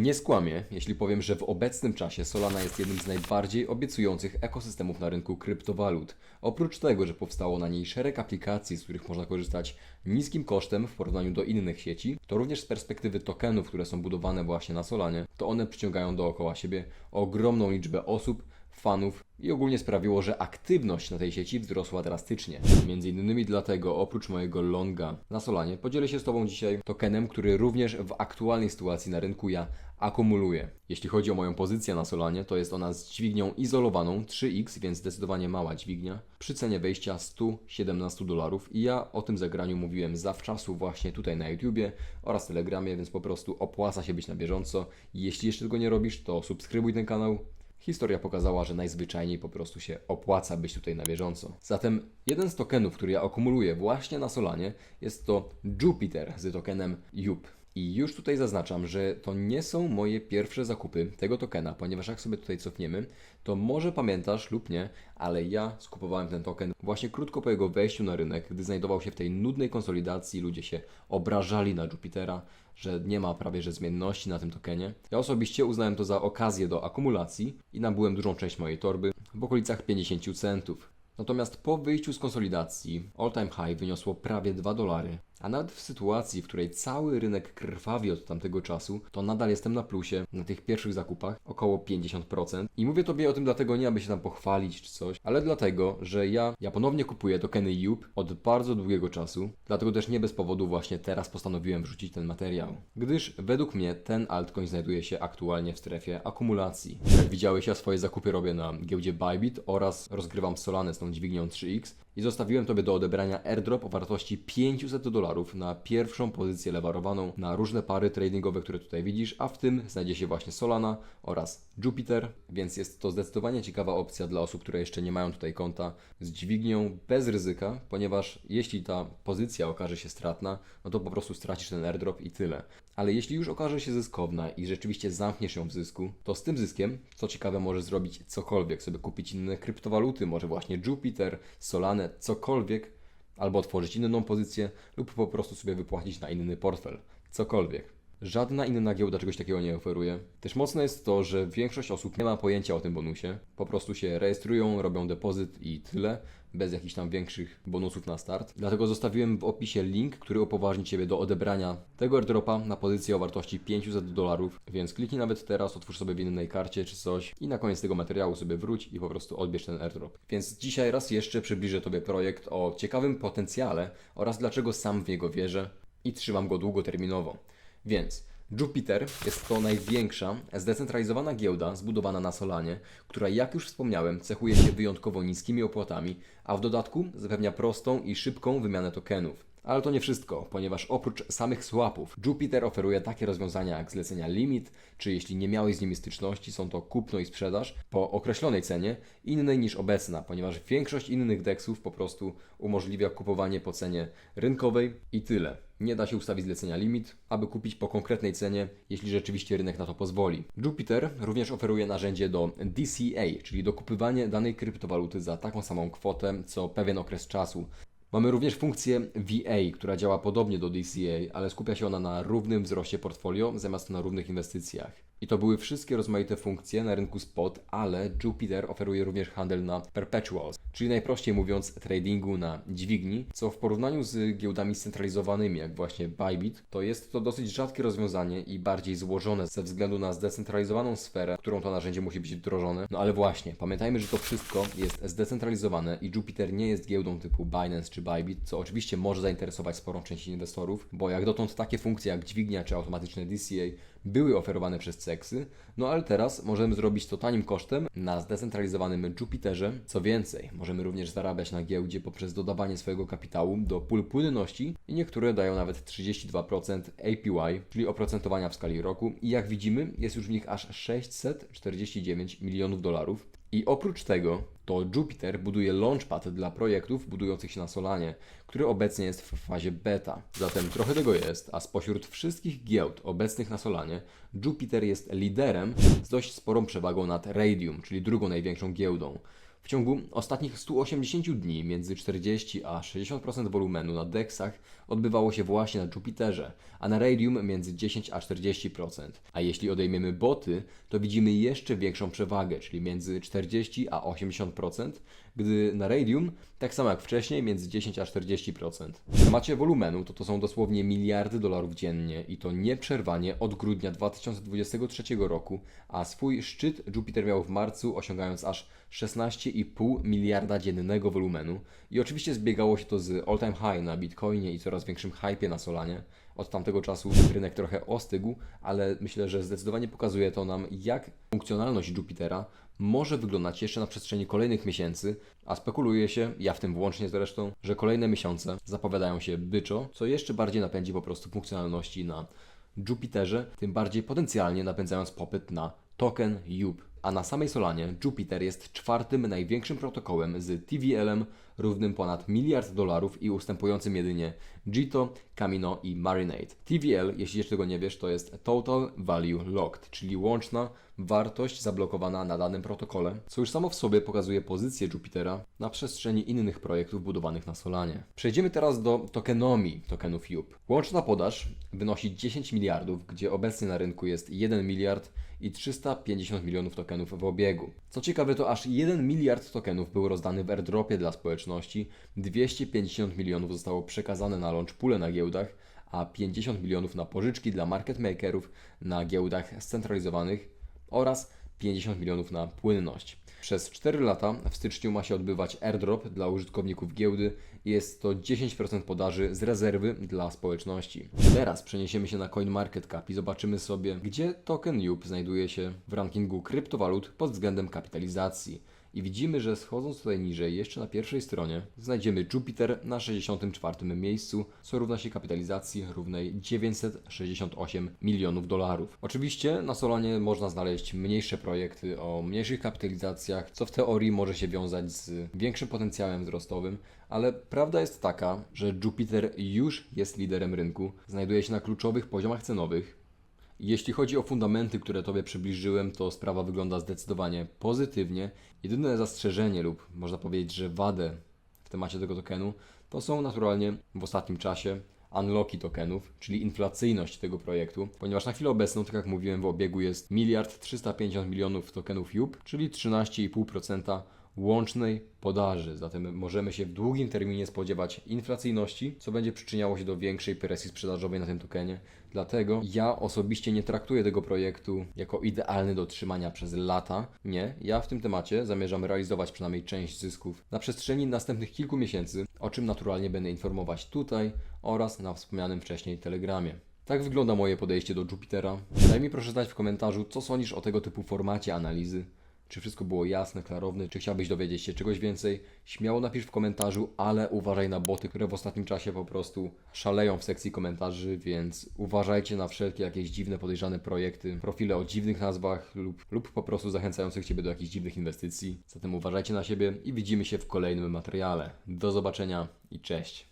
Nie skłamię, jeśli powiem, że w obecnym czasie Solana jest jednym z najbardziej obiecujących ekosystemów na rynku kryptowalut. Oprócz tego, że powstało na niej szereg aplikacji, z których można korzystać niskim kosztem w porównaniu do innych sieci, to również z perspektywy tokenów, które są budowane właśnie na Solanie, to one przyciągają dookoła siebie ogromną liczbę osób, fanów i ogólnie sprawiło, że aktywność na tej sieci wzrosła drastycznie. Między innymi dlatego, oprócz mojego longa na Solanie, podzielę się z Tobą dzisiaj tokenem, który również w aktualnej sytuacji na rynku ja akumuluję. Jeśli chodzi o moją pozycję na Solanie, to jest ona z dźwignią izolowaną 3x, więc zdecydowanie mała dźwignia, przy cenie wejścia 117 dolarów i ja o tym zagraniu mówiłem zawczasu właśnie tutaj na YouTubie oraz Telegramie, więc po prostu opłaca się być na bieżąco. Jeśli jeszcze tego nie robisz, to subskrybuj ten kanał, Historia pokazała, że najzwyczajniej po prostu się opłaca być tutaj na bieżąco. Zatem jeden z tokenów, który ja akumuluję właśnie na Solanie, jest to Jupiter z tokenem JUP. I już tutaj zaznaczam, że to nie są moje pierwsze zakupy tego tokena, ponieważ jak sobie tutaj cofniemy, to może pamiętasz lub nie, ale ja skupowałem ten token właśnie krótko po jego wejściu na rynek, gdy znajdował się w tej nudnej konsolidacji, ludzie się obrażali na Jupitera, że nie ma prawie że zmienności na tym tokenie. Ja osobiście uznałem to za okazję do akumulacji i nabyłem dużą część mojej torby w okolicach 50 centów. Natomiast po wyjściu z konsolidacji all time high wyniosło prawie 2 dolary. A nawet w sytuacji, w której cały rynek krwawi od tamtego czasu, to nadal jestem na plusie na tych pierwszych zakupach, około 50%. I mówię Tobie o tym dlatego nie, aby się tam pochwalić czy coś, ale dlatego, że ja, ja ponownie kupuję tokeny YUP od bardzo długiego czasu, dlatego też nie bez powodu właśnie teraz postanowiłem wrzucić ten materiał. Gdyż według mnie ten altcoin znajduje się aktualnie w strefie akumulacji. Jak widziałeś, ja swoje zakupy robię na giełdzie Bybit oraz rozgrywam Solanę z tą dźwignią 3x i zostawiłem Tobie do odebrania airdrop o wartości 500 dolarów na pierwszą pozycję lewarowaną na różne pary tradingowe, które tutaj widzisz, a w tym znajdzie się właśnie Solana oraz Jupiter, więc jest to zdecydowanie ciekawa opcja dla osób, które jeszcze nie mają tutaj konta z dźwignią bez ryzyka, ponieważ jeśli ta pozycja okaże się stratna, no to po prostu stracisz ten airdrop i tyle. Ale jeśli już okaże się zyskowna i rzeczywiście zamkniesz ją w zysku, to z tym zyskiem, co ciekawe, możesz zrobić cokolwiek, sobie kupić inne kryptowaluty, może właśnie Jupiter, Solanę, cokolwiek, albo otworzyć inną pozycję, lub po prostu sobie wypłacić na inny portfel. Cokolwiek. Żadna inna giełda czegoś takiego nie oferuje. Też mocne jest to, że większość osób nie ma pojęcia o tym bonusie. Po prostu się rejestrują, robią depozyt i tyle, bez jakichś tam większych bonusów na start. Dlatego zostawiłem w opisie link, który upoważni Ciebie do odebrania tego airdropa na pozycję o wartości 500 dolarów. Więc kliknij nawet teraz, otwórz sobie w innej karcie czy coś i na koniec tego materiału sobie wróć i po prostu odbierz ten airdrop. Więc dzisiaj raz jeszcze przybliżę Tobie projekt o ciekawym potencjale oraz dlaczego sam w niego wierzę i trzymam go długoterminowo. Więc Jupiter jest to największa zdecentralizowana giełda zbudowana na Solanie, która jak już wspomniałem cechuje się wyjątkowo niskimi opłatami, a w dodatku zapewnia prostą i szybką wymianę tokenów. Ale to nie wszystko, ponieważ oprócz samych swapów, Jupiter oferuje takie rozwiązania jak zlecenia limit, czy jeśli nie miałeś z nimi styczności, są to kupno i sprzedaż po określonej cenie, innej niż obecna, ponieważ większość innych DEXów po prostu umożliwia kupowanie po cenie rynkowej i tyle. Nie da się ustawić zlecenia limit, aby kupić po konkretnej cenie, jeśli rzeczywiście rynek na to pozwoli. Jupiter również oferuje narzędzie do DCA, czyli dokupywanie danej kryptowaluty za taką samą kwotę co pewien okres czasu. Mamy również funkcję VA, która działa podobnie do DCA, ale skupia się ona na równym wzroście portfolio zamiast na równych inwestycjach. I to były wszystkie rozmaite funkcje na rynku spot, ale Jupiter oferuje również handel na perpetuals, czyli najprościej mówiąc tradingu na dźwigni, co w porównaniu z giełdami scentralizowanymi jak właśnie Bybit, to jest to dosyć rzadkie rozwiązanie i bardziej złożone ze względu na zdecentralizowaną sferę, którą to narzędzie musi być wdrożone. No ale właśnie, pamiętajmy, że to wszystko jest zdecentralizowane i Jupiter nie jest giełdą typu Binance czy Bybit, co oczywiście może zainteresować sporą część inwestorów, bo jak dotąd takie funkcje jak dźwignia czy automatyczne DCA były oferowane przez CEXy, no ale teraz możemy zrobić to tanim kosztem na zdecentralizowanym Jupiterze. Co więcej, możemy również zarabiać na giełdzie poprzez dodawanie swojego kapitału do pól płynności i niektóre dają nawet 32% APY, czyli oprocentowania w skali roku i jak widzimy jest już w nich aż 649 milionów dolarów. I oprócz tego, to Jupiter buduje launchpad dla projektów budujących się na Solanie, który obecnie jest w fazie beta. Zatem trochę tego jest, a spośród wszystkich giełd obecnych na Solanie, Jupiter jest liderem z dość sporą przewagą nad Radium, czyli drugą największą giełdą. W ciągu ostatnich 180 dni między 40 a 60% wolumenu na DEXach odbywało się właśnie na Jupiterze, a na Radium między 10 a 40%. A jeśli odejmiemy boty, to widzimy jeszcze większą przewagę, czyli między 40 a 80%, gdy na Radium, tak samo jak wcześniej, między 10 a 40%. W temacie wolumenu to to są dosłownie miliardy dolarów dziennie i to nieprzerwanie od grudnia 2023 roku, a swój szczyt Jupiter miał w marcu, osiągając aż 16,5 miliarda dziennego wolumenu. I oczywiście zbiegało się to z all-time high na Bitcoinie i coraz większym hypie na Solanie. Od tamtego czasu rynek trochę ostygł, ale myślę, że zdecydowanie pokazuje to nam, jak funkcjonalność Jupitera może wyglądać jeszcze na przestrzeni kolejnych miesięcy, a spekuluje się, ja w tym włącznie zresztą, że kolejne miesiące zapowiadają się byczo, co jeszcze bardziej napędzi po prostu funkcjonalności na Jupiterze, tym bardziej potencjalnie napędzając popyt na token JUP. A na samej Solanie Jupiter jest czwartym największym protokołem z TVL-em równym ponad miliard dolarów i ustępującym jedynie Jito, Camino i Marinade. TVL, jeśli jeszcze tego nie wiesz, to jest Total Value Locked, czyli łączna wartość zablokowana na danym protokole, co już samo w sobie pokazuje pozycję Jupitera na przestrzeni innych projektów budowanych na Solanie. Przejdziemy teraz do tokenomii tokenów JUP. Łączna podaż wynosi 10 miliardów, gdzie obecnie na rynku jest 1 miliard i 350 milionów tokenów w obiegu. Co ciekawe, to aż 1 miliard tokenów był rozdany w airdropie dla społeczności, 250 milionów zostało przekazane na launch poole na giełdach, a 50 milionów na pożyczki dla market makerów na giełdach scentralizowanych oraz 50 milionów na płynność. Przez 4 lata w styczniu ma się odbywać airdrop dla użytkowników giełdy jest to 10% podaży z rezerwy dla społeczności. Teraz przeniesiemy się na CoinMarketCap i zobaczymy sobie, gdzie token JUP znajduje się w rankingu kryptowalut pod względem kapitalizacji. I widzimy, że schodząc tutaj niżej, jeszcze na pierwszej stronie, znajdziemy Jupiter na 64 miejscu, co równa się kapitalizacji równej 968 milionów dolarów. Oczywiście na Solanie można znaleźć mniejsze projekty o mniejszych kapitalizacjach, co w teorii może się wiązać z większym potencjałem wzrostowym, ale prawda jest taka, że Jupiter już jest liderem rynku, znajduje się na kluczowych poziomach cenowych, jeśli chodzi o fundamenty, które Tobie przybliżyłem, to sprawa wygląda zdecydowanie pozytywnie. Jedyne zastrzeżenie lub można powiedzieć, że wadę w temacie tego tokenu to są naturalnie w ostatnim czasie unlocki tokenów, czyli inflacyjność tego projektu, ponieważ na chwilę obecną, tak jak mówiłem, w obiegu jest miliard 350 milionów tokenów JUP, czyli 13,5% łącznej podaży. Zatem możemy się w długim terminie spodziewać inflacyjności, co będzie przyczyniało się do większej presji sprzedażowej na tym tokenie. Dlatego ja osobiście nie traktuję tego projektu jako idealny do trzymania przez lata. Nie, ja w tym temacie zamierzam realizować przynajmniej część zysków na przestrzeni następnych kilku miesięcy, o czym naturalnie będę informować tutaj oraz na wspomnianym wcześniej Telegramie. Tak wygląda moje podejście do Jupitera. Daj mi proszę znać w komentarzu, co sądzisz o tego typu formacie analizy. Czy wszystko było jasne, klarowne, czy chciałbyś dowiedzieć się czegoś więcej? Śmiało napisz w komentarzu, ale uważaj na boty, które w ostatnim czasie po prostu szaleją w sekcji komentarzy, więc uważajcie na wszelkie jakieś dziwne, podejrzane projekty, profile o dziwnych nazwach lub, lub po prostu zachęcających Ciebie do jakichś dziwnych inwestycji. Zatem uważajcie na siebie i widzimy się w kolejnym materiale. Do zobaczenia i cześć!